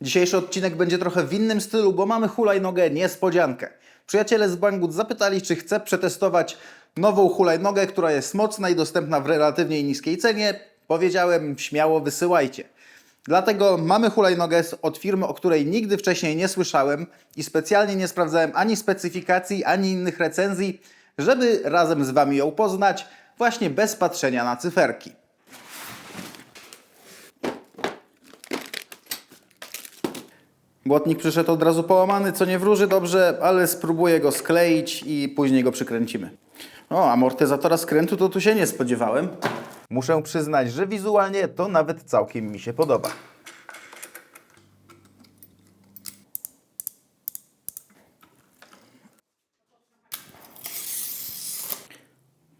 Dzisiejszy odcinek będzie trochę w innym stylu, bo mamy hulajnogę niespodziankę. Przyjaciele z Banggood zapytali, czy chcę przetestować nową hulajnogę, która jest mocna i dostępna w relatywnie niskiej cenie. Powiedziałem, śmiało wysyłajcie. Dlatego mamy hulajnogę od firmy, o której nigdy wcześniej nie słyszałem i specjalnie nie sprawdzałem ani specyfikacji, ani innych recenzji, żeby razem z Wami ją poznać, właśnie bez patrzenia na cyferki. Błotnik przyszedł od razu połamany, co nie wróży dobrze, ale spróbuję go skleić i później go przykręcimy. O, amortyzatora skrętu to tu się nie spodziewałem. Muszę przyznać, że wizualnie to nawet całkiem mi się podoba.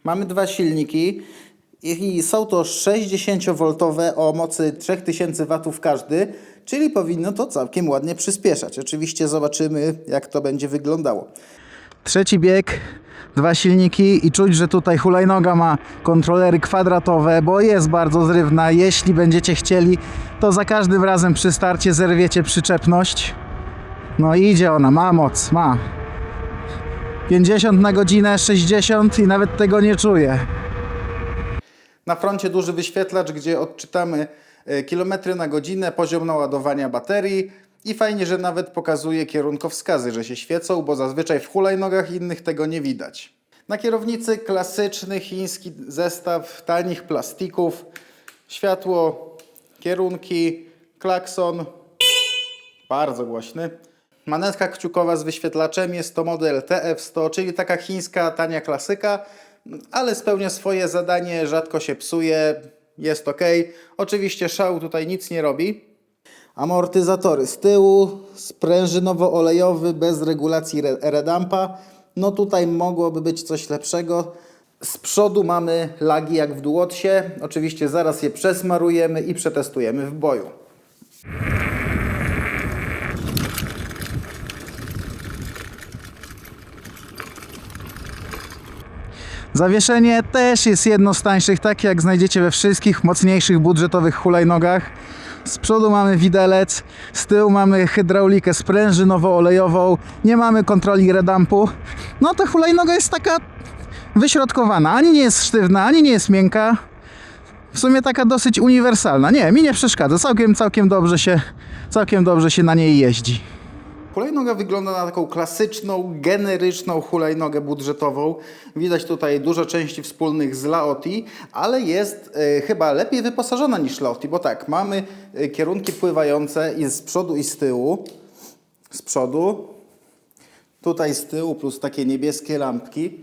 Mamy dwa silniki i są to 60V o mocy 3000 W każdy, czyli powinno to całkiem ładnie przyspieszać. Oczywiście zobaczymy, jak to będzie wyglądało. Trzeci bieg, dwa silniki i czuć, że tutaj hulajnoga ma kontrolery kwadratowe, bo jest bardzo zrywna. Jeśli będziecie chcieli, to za każdym razem przy starcie zerwiecie przyczepność. No i idzie ona, ma moc, ma. 50 na godzinę, 60 i nawet tego nie czuję. Na froncie duży wyświetlacz, gdzie odczytamy kilometry na godzinę, poziom naładowania baterii i fajnie, że nawet pokazuje kierunkowskazy, że się świecą, bo zazwyczaj w hulajnogach innych tego nie widać. Na kierownicy klasyczny chiński zestaw tanich plastików, światło, kierunki, klakson, bardzo głośny. Manetka kciukowa z wyświetlaczem jest to model TF100, czyli taka chińska tania klasyka, ale spełnia swoje zadanie, rzadko się psuje, jest ok. Oczywiście szał tutaj nic nie robi. Amortyzatory z tyłu, sprężynowo-olejowy, bez regulacji re- redampa. No tutaj mogłoby być coś lepszego. Z przodu mamy lagi jak w duotsie. Oczywiście zaraz je przesmarujemy i przetestujemy w boju. Zawieszenie też jest jedno z tańszych, takie jak znajdziecie we wszystkich mocniejszych budżetowych hulajnogach. Z przodu mamy widelec, z tyłu mamy hydraulikę sprężynowo-olejową, nie mamy kontroli redampu. No ta hulajnoga jest taka wyśrodkowana, ani nie jest sztywna, ani nie jest miękka. W sumie taka dosyć uniwersalna. Nie, mi nie przeszkadza, całkiem, całkiem dobrze się, całkiem dobrze się na niej jeździ. Hulajnoga wygląda na taką klasyczną, generyczną hulajnogę budżetową. Widać tutaj dużo części wspólnych z Laoti, ale jest e, chyba lepiej wyposażona niż Laoti, bo tak, mamy e, kierunki pływające i z przodu i z tyłu. Z przodu, tutaj z tyłu plus takie niebieskie lampki.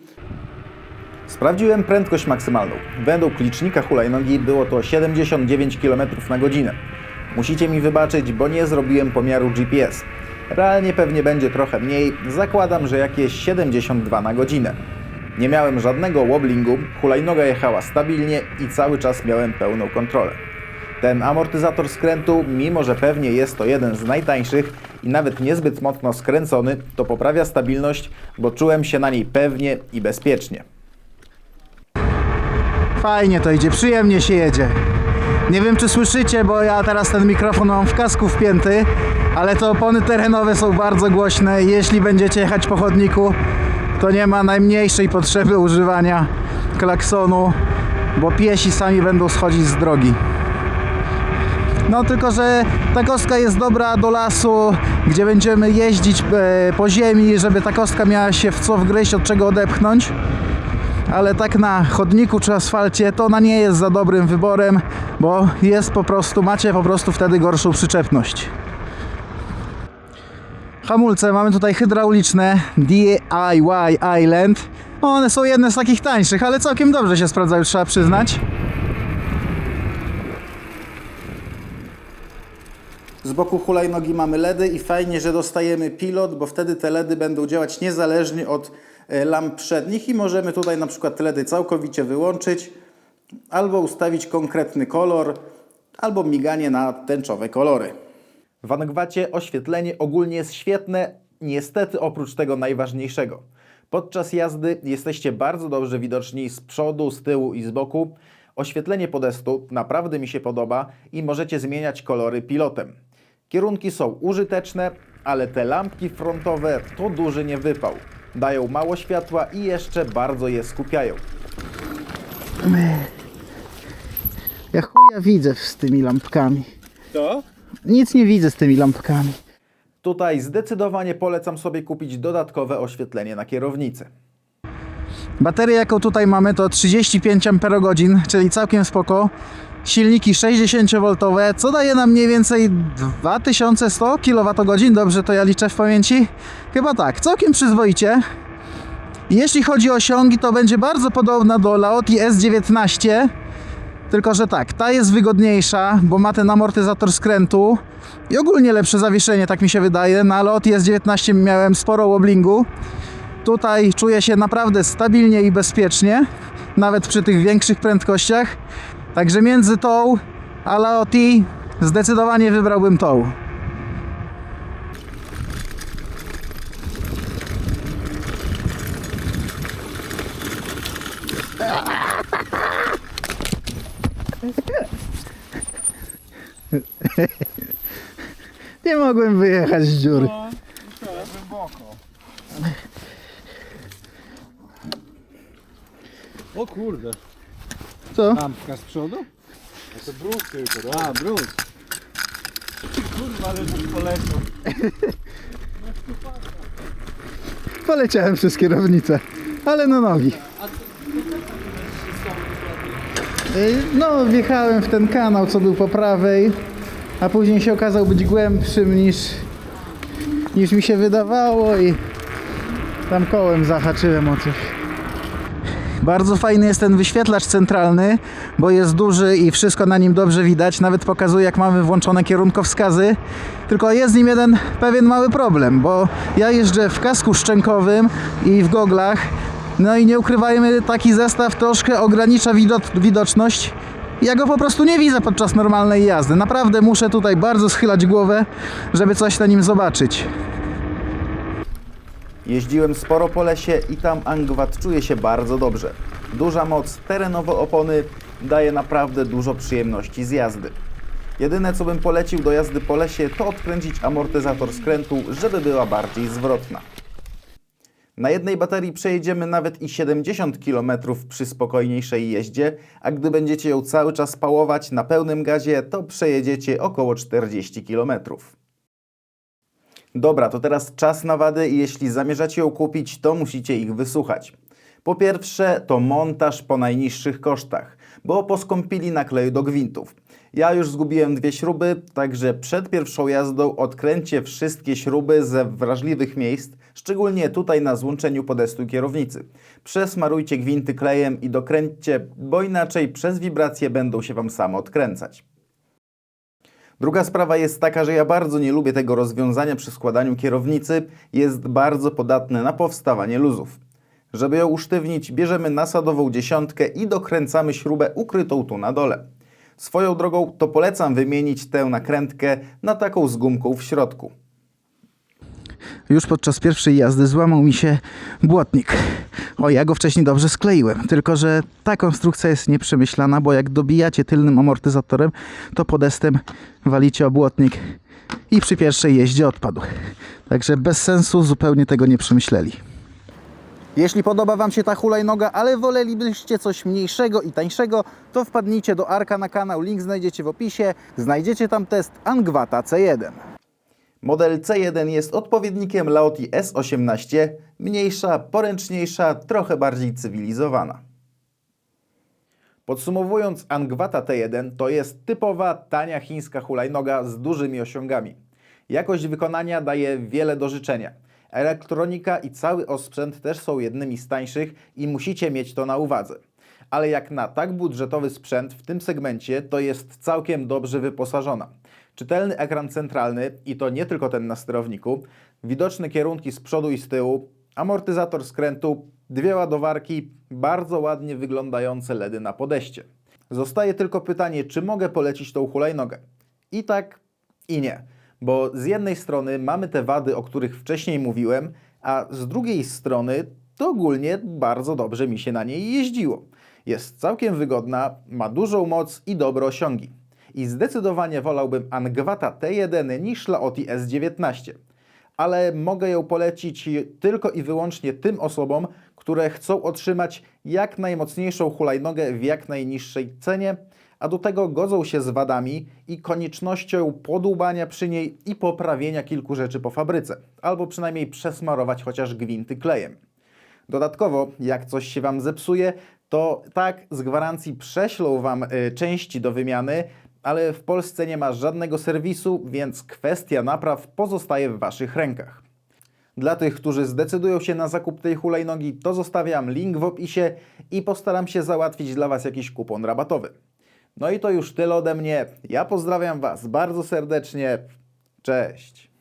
Sprawdziłem prędkość maksymalną. Według licznika hulajnogi było to 79 km na godzinę. Musicie mi wybaczyć, bo nie zrobiłem pomiaru GPS. Realnie pewnie będzie trochę mniej, zakładam, że jakieś 72 na godzinę. Nie miałem żadnego wobblingu, hulajnoga jechała stabilnie i cały czas miałem pełną kontrolę. Ten amortyzator skrętu, mimo że pewnie jest to jeden z najtańszych i nawet niezbyt mocno skręcony, to poprawia stabilność, bo czułem się na niej pewnie i bezpiecznie. Fajnie to idzie, przyjemnie się jedzie. Nie wiem czy słyszycie, bo ja teraz ten mikrofon mam w kasku wpięty, ale te opony terenowe są bardzo głośne jeśli będziecie jechać po chodniku, to nie ma najmniejszej potrzeby używania klaksonu, bo piesi sami będą schodzić z drogi. No tylko, że ta kostka jest dobra do lasu, gdzie będziemy jeździć e, po ziemi, żeby ta kostka miała się w co wgryźć, od czego odepchnąć ale tak na chodniku czy asfalcie to ona nie jest za dobrym wyborem, bo jest po prostu, macie po prostu wtedy gorszą przyczepność. Hamulce mamy tutaj hydrauliczne DIY Island. One są jedne z takich tańszych, ale całkiem dobrze się sprawdzają, trzeba przyznać. Z boku hulajnogi mamy LEDy i fajnie, że dostajemy pilot, bo wtedy te LEDy będą działać niezależnie od e, lamp przednich i możemy tutaj na przykład te LEDy całkowicie wyłączyć albo ustawić konkretny kolor, albo miganie na tęczowe kolory. W Angwacie oświetlenie ogólnie jest świetne, niestety oprócz tego najważniejszego. Podczas jazdy jesteście bardzo dobrze widoczni z przodu, z tyłu i z boku. Oświetlenie podestu naprawdę mi się podoba i możecie zmieniać kolory pilotem. Kierunki są użyteczne, ale te lampki frontowe to duży niewypał. Dają mało światła i jeszcze bardzo je skupiają. Ja chuja widzę z tymi lampkami. To? Nic nie widzę z tymi lampkami. Tutaj zdecydowanie polecam sobie kupić dodatkowe oświetlenie na kierownicy. Bateria jaką tutaj mamy to 35 Ah, czyli całkiem spoko. Silniki 60V, co daje nam mniej więcej 2100 kWh, dobrze to ja liczę w pamięci? Chyba tak, całkiem przyzwoicie. Jeśli chodzi o osiągi, to będzie bardzo podobna do Laoti S19, tylko że tak, ta jest wygodniejsza, bo ma ten amortyzator skrętu i ogólnie lepsze zawieszenie, tak mi się wydaje. Na Laoti S19 miałem sporo wobblingu. Tutaj czuję się naprawdę stabilnie i bezpiecznie, nawet przy tych większych prędkościach. Także między tą a Laoti zdecydowanie wybrałbym tą. Nie mogłem wyjechać z dziury. Głęboko. O kurde. Co? Lampka z przodu? A to brud tylko, A, brud. Kurwa, ale tu poleciał. Poleciałem przez kierownicę, ale na nogi. Y, No, wjechałem w ten kanał, co był po prawej, a później się okazał być głębszym niż, niż mi się wydawało i tam kołem zahaczyłem o coś. Bardzo fajny jest ten wyświetlacz centralny, bo jest duży i wszystko na nim dobrze widać. Nawet pokazuje, jak mamy włączone kierunkowskazy. Tylko jest z nim jeden pewien mały problem, bo ja jeżdżę w kasku szczękowym i w goglach. No i nie ukrywajmy, taki zestaw troszkę ogranicza wido- widoczność. Ja go po prostu nie widzę podczas normalnej jazdy. Naprawdę muszę tutaj bardzo schylać głowę, żeby coś na nim zobaczyć. Jeździłem sporo po lesie i tam Angwat czuje się bardzo dobrze. Duża moc, terenowe opony daje naprawdę dużo przyjemności z jazdy. Jedyne co bym polecił do jazdy po lesie to odkręcić amortyzator skrętu, żeby była bardziej zwrotna. Na jednej baterii przejedziemy nawet i 70 km przy spokojniejszej jeździe, a gdy będziecie ją cały czas pałować na pełnym gazie, to przejedziecie około 40 km. Dobra, to teraz czas na wady i jeśli zamierzacie ją kupić, to musicie ich wysłuchać. Po pierwsze, to montaż po najniższych kosztach, bo poskąpili nakleju do gwintów. Ja już zgubiłem dwie śruby, także przed pierwszą jazdą odkręćcie wszystkie śruby ze wrażliwych miejsc, szczególnie tutaj na złączeniu podestu kierownicy. Przesmarujcie gwinty klejem i dokręćcie, bo inaczej przez wibracje będą się Wam same odkręcać. Druga sprawa jest taka, że ja bardzo nie lubię tego rozwiązania przy składaniu kierownicy. Jest bardzo podatne na powstawanie luzów. Żeby ją usztywnić, bierzemy nasadową dziesiątkę i dokręcamy śrubę ukrytą tu na dole. Swoją drogą to polecam wymienić tę nakrętkę na taką z gumką w środku. Już podczas pierwszej jazdy złamał mi się błotnik. O, ja go wcześniej dobrze skleiłem, tylko że ta konstrukcja jest nieprzemyślana, bo jak dobijacie tylnym amortyzatorem, to podestem walicie o błotnik i przy pierwszej jeździe odpadł. Także bez sensu zupełnie tego nie przemyśleli. Jeśli podoba Wam się ta hulajnoga, ale wolelibyście coś mniejszego i tańszego, to wpadnijcie do Arka na kanał, link znajdziecie w opisie. Znajdziecie tam test Angwata C1. Model C1 jest odpowiednikiem Laoti S18, mniejsza, poręczniejsza, trochę bardziej cywilizowana. Podsumowując, Angwata T1 to jest typowa, tania chińska hulajnoga z dużymi osiągami. Jakość wykonania daje wiele do życzenia. Elektronika i cały osprzęt też są jednymi z tańszych i musicie mieć to na uwadze. Ale jak na tak budżetowy sprzęt w tym segmencie, to jest całkiem dobrze wyposażona. Czytelny ekran centralny i to nie tylko ten na sterowniku, widoczne kierunki z przodu i z tyłu, amortyzator skrętu, dwie ładowarki, bardzo ładnie wyglądające LEDy na podeście. Zostaje tylko pytanie, czy mogę polecić tą hulajnogę? I tak, i nie. Bo z jednej strony mamy te wady, o których wcześniej mówiłem, a z drugiej strony to ogólnie bardzo dobrze mi się na niej jeździło. Jest całkiem wygodna, ma dużą moc i dobre osiągi. i zdecydowanie wolałbym Angwata T1 niż Laoti S19. Ale mogę ją polecić tylko i wyłącznie tym osobom, które chcą otrzymać jak najmocniejszą hulajnogę w jak najniższej cenie, a do tego godzą się z wadami i koniecznością podłubania przy niej i poprawienia kilku rzeczy po fabryce, albo przynajmniej przesmarować chociaż gwinty klejem. Dodatkowo, jak coś się Wam zepsuje, to tak z gwarancji prześlą Wam y, części do wymiany, ale w Polsce nie ma żadnego serwisu, więc kwestia napraw pozostaje w Waszych rękach. Dla tych, którzy zdecydują się na zakup tej hulajnogi, to zostawiam link w opisie i postaram się załatwić dla Was jakiś kupon rabatowy. No i to już tyle ode mnie. Ja pozdrawiam Was bardzo serdecznie. Cześć.